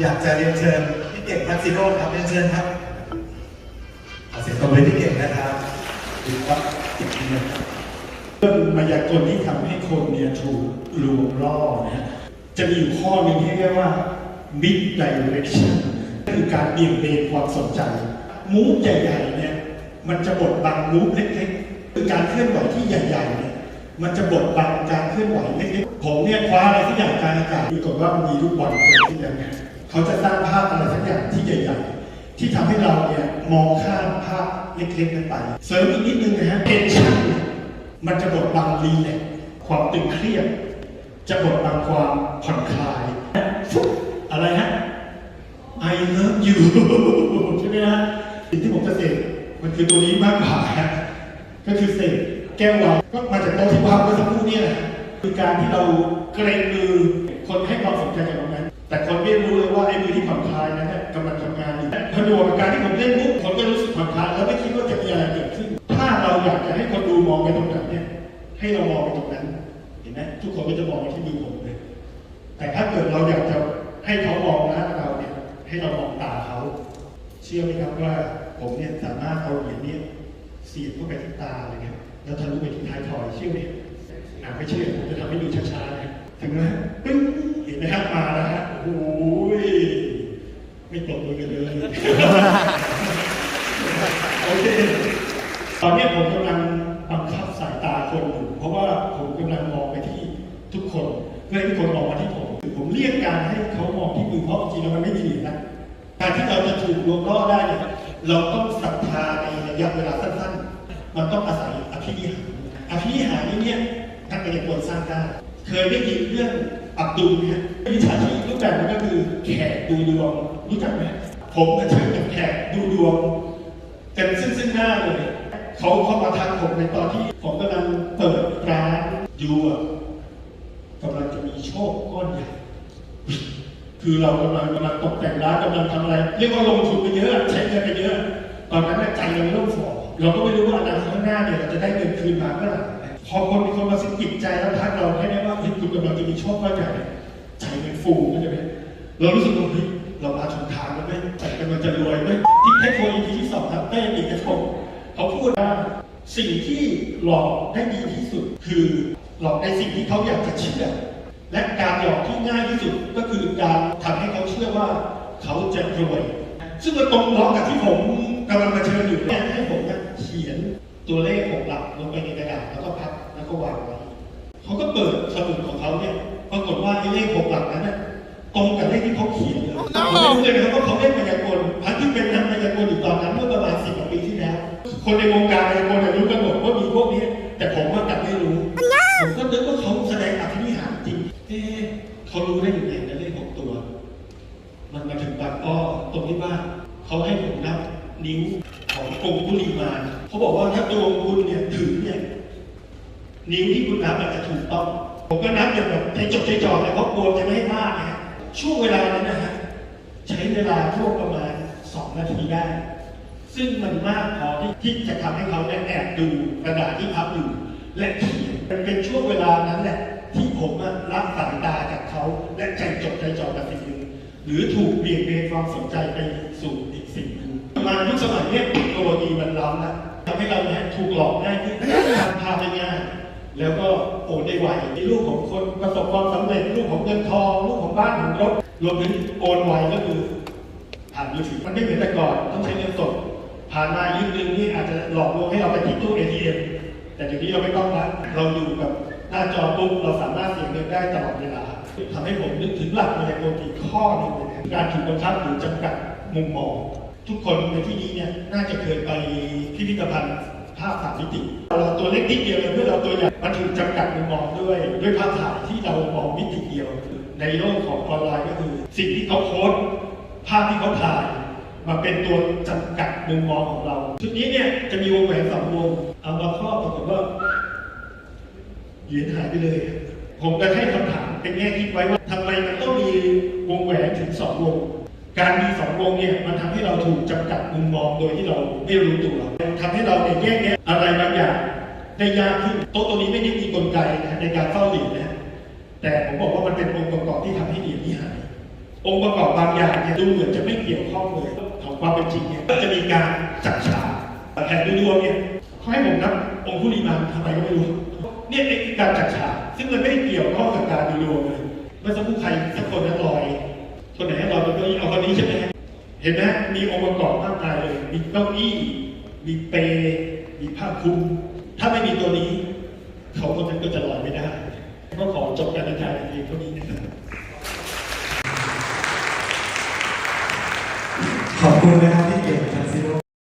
อยากจะเรียนเชิญพี่เก่งทักซิโร่ครับเรียนเชิญครับขอเสียงตบมือพี่เก่งนะครับดีครับอีกทีหนึงเรื่องมายากลที่ทำให้คนเนี่ยถูกลวงล่อเนะจะมีอยู่ข้อหนึ่งที่เรียกว่า mid direction คือการเบี่ยงเบนความสนใจ มูฟใหญ่ๆเนี่ยมันจะบดบังมูฟเล็กๆคือการเคลื่อนไหวที่ใหญ่ๆเนี่ยมันจะบดบังการเคลื่อนไหวเล็กๆผมเนี่ยคว้าอะไรสักอย่างกางอากาศปรากว่ามันมีลูกบอลเกิดขึ้นแล้วเนี่ย เขาจะสร้างภาพอะไรสักอย่างที่ใหญ่ ๆ ที่ทำให้เราเนี่ยมองข้ามภาพเล็กๆนั้นไป เสริมอีกนิดนึงนะฮะ tension เนี่ยมันจะบดบังรีแลกความตึงเครียด จะบดบังความผ่อนคลายฟุ๊บอะไรฮะ I love you ใช่ไหมฮะสิ่งที่ผมจะเสกมันคือตัวนี้มากกว่าฮะก็คือเสกแก้ววายก็มาจากโต๊ะที่วางเมื่อสักครู่เนี่ยคือการที่เราเกรงมือคนให้ความสนใจกับตรงนั้น แต่คนไม่รู้เลยว่าไอ้มือที่ผ่อนคลายนั้นเนี่ยกำลังทำงานอยู่พอดูกับการที่ผมเล่นมุกคนก็รู้สึกผ่อนคลายแล้วไม่คิดว่าจะมีอะไรเกิดขึ้น ถ้าเราอยากจะให้คนดูมองไปตรงนั้นเนี่ยให้เรามองไปตรงนั้น เห็นไหมทุกคนก็จะมองไปที่มือผมเลย แต่ถ้าเกิดเราอยากจะให้เขามองหน้าเราเนี่ยให้เรามองตาเขา เชื่อไหมครับว่าผมเนี่ยสามารถเอาเหรียญเนี่ยเสียบเข้าไปที่ตาเลยครับแล้วทะลุไปที่ท้ายทอยเชื่อไหมอ่าไม่เชื่อผมจะทำให้ดูช้าๆนะถึงไหมปึ้งเห็นไหมครับมาแล้วฮะโอ้ย ไม่ตกมือกันเลย โอเค ตอนนี้ผมกำลังบังคับสายตาคนอยู่ เพราะว่าผมกำลังมองไปที่ทุกคนเพื่อให้ทุกคนมองมาที่ผม ผมเรียกการให้เขามองที่มือเพราะจริงๆแล้วมันไม่ดีนะการที่เราจะถูกลวงล่อได้เนี่ยเราต้องศรัทธาในระยะเวลาสั้นๆ มันต้องอาศัยอภินิหารอภินิหารนี้เนี่ยนักมายากลสร้างได้ เคยได้ยินเรื่องอับดุลไหมฮะวิชาชีพรูปแบบมันก็คือแขกดูดวงรู้จักไหมผมก็เชิญกับแขกดูดวงกันซึ่งซึ่งหน้าเลยเขาเข้ามาทักผมในตอนที่ผมกำลังเปิดร้านอยู่กำลังจะมีโชคก้อนใหญ่คือเรากำลังกำลังตกแต่งร้านกำลังทำอะไร เรียกว่าลงทุนไปเยอะใช้เงินไปเยอะ ตอนนั้นใจเราเริ่มฝ่อเราก็ไม่รู้ว่าอนาคตข้างหน้าเนี่ยเราจะได้เงินคืนมาเมื่อไหร่ พอคนมีคนมาสะกิดใจแล้วทักเราให้ได้ว่าเฮ้ยคุณกำลังจะมีโชคก้อนใหญ่ใจมันฟูเข้าใจไหมเรารู้สึกว่าเฮ้ยเรามาถูกทางแล้วไหมใจกำลังจะรวยไหมที่เทคโนโลยีที่สองครับเต้เอกชนเขาพูดว่าสิ่งที่หลอกได้ดีที่สุด คือหลอกในสิ่งที่เขาอยากจะเชื่อ และการหลอกที่ง่ายที่สุดก็คือการทำให้เขาเชื่อว่าเขาจะรวย ซึ่งมันตรงล้อกับที่ผมกำลังมาเชิญอยู่เนี่ให้ผมนะเขียน ตัวเลขหกหลักลงไปในกระดาษแล้วก็พับแล้วก็วางไว้เขาก็เปิดสมุดของเขาเนี่ยปรากฏว่าไอ้เลขหกหลักนั้นน่ะตรงกับเลขที่เขาเขียนเลยผมไม่รู้เลยนะครับว่าเขาเล่นมายากลพันที่เป็นนักมายากลอยู่ตอนนั้นเมื่อประมาณสิบกว่าปีที่แล้ว คนในวงการมายากลเนี่ยรู้กันหมดว่ามีพวกนี้ แต่ผมว่ากลับไม่รู้ ผมก็นึกว่าเขาแสดงอภินิหารจริง เอ๊ะเขารู้ได้ยังไงนะเลขหกตัว มันมาถึงบางอ้อตรงที่ว่าเขาให้ผม นิ้วขององคุลีมานเขาบอกว่าถ้าดวคุณเนี่ยถึงเนี่ยนิ้วที่คุณนับอาจจะถูกต้อง ผมก็นับอย่างแบบใจจดใจจ่อเลยเพราะกลัวจะไม่ให้พลาดนะช่วงเวลานั้นนะฮะใช้เวลาช่วงประมาณสองนาทีได้ ซึ่งมันมากพอที่ที่จะทำให้เขาแอบดูกระดาษที่พับอยู่และเขียนมันเป็นช่วงเวลานั้นแหละที่ผมอะรับสายตาจากเขาและใจจดใจจ่อกับสิ่งหนึ่งหรือถูกเบี่ยงเบนความสนใจไปสู่ ยุคสมัยเนี้ยเทคโนโลยีมันล้ำแล้วทำให้เราเนี่ยถูกหลอกง่ายขึ้นทำภาได้ง่ายแล้วก็โอนได้ไวในรูปของคนประสบความสำเร็จรูปของเงินทองรูปของบ้านของรถรวมถึงโอนไวก็คือผ่านมือถือมันไม่เหมือนแต่ก่อนต้องใช้เงินสดผ่านมายุคนึงนี่อาจจะหลอกลวงให้เราไปที่ตู้ ATM แต่เดี๋ยวนี้เราไม่ต้องละเราอยู่กับหน้าจอปุ๊บเราสามารถเสียเงินได้ตลอดเวลาทำให้ผมนึกถึงหลักมายากลอีข้อหนึ่งเลยการถูกบังคับหรือจำกัดมุมมอง ทุกคนในที่นี้เนี่ยน่าจะเคยไปพิพิธภัณฑ์ภาพสามมิติเราตัวเล็กนิดเดียวเพื่อเราตัวใหญ่มันถูกจำกัดมุมมองด้วย ด้วยภาพถ่ายที่เรามองมิติเดียว ในโลกของออนไลน์ก็คือ สิ่งที่เขาโพสภาพที่เขาถ่ายมาเป็นตัวจำกัดมุมมองของเราชุดนี้เนี่ยจะมีวงแหวนสองวงเอามาครอบปรากฏว่าเหรียญหายไปเลย ผมจะให้คำถามเป็นแง่คิดไว้ว่าทำไมมันต้องมีวงแหวนถึงสองวง การมีสองวงเนี่ยมันทำให้เราถูกจำกัดมุมมองโดยที่เราไม่รู้ตัวทำให้เราเนี่ยแยกแยะอะไรบางอย่างได้ยากขึ้นโต๊ะตัวนี้ไม่ได้มีกลไกนะในการเฝ้าเหรียญนะแต่ผมบอกว่ามันเป็นองค์ประกอบที่ทำให้เหรียญนี้หายองค์ประกอบบางอย่างเนี่ยดูเหมือนจะไม่เกี่ยวข้องเลยของความเป็นจริงเนี่ยก็จะมีการจัดฉากแผนดูดวงเนี่ยเขาให้ผมนับองค์ผู้ริมาทำไมก็ไม่รู้เนี่ยไอ้การจัดฉากซึ่งมันไม่ได้เกี่ยวข้องกับการดูดวงเลยเมื่อสักครู่ใครสักคนนั้นลอย คนไหนให้เราเป็นเก้าอี้เอาคนนี้ใช่ไหมเห็นไหมมีองค์ประกอบมากมายเลย มีเก้าอี้ มีเปรมีผ้าคลุม ถ้าไม่มีตัวนี้ เขาคนนั้นก็จะลอยไม่ได้ ก็ขอจบการบรรยายเพียงเท่านี้นะครับขอบคุณนะครับที่เก่งทัก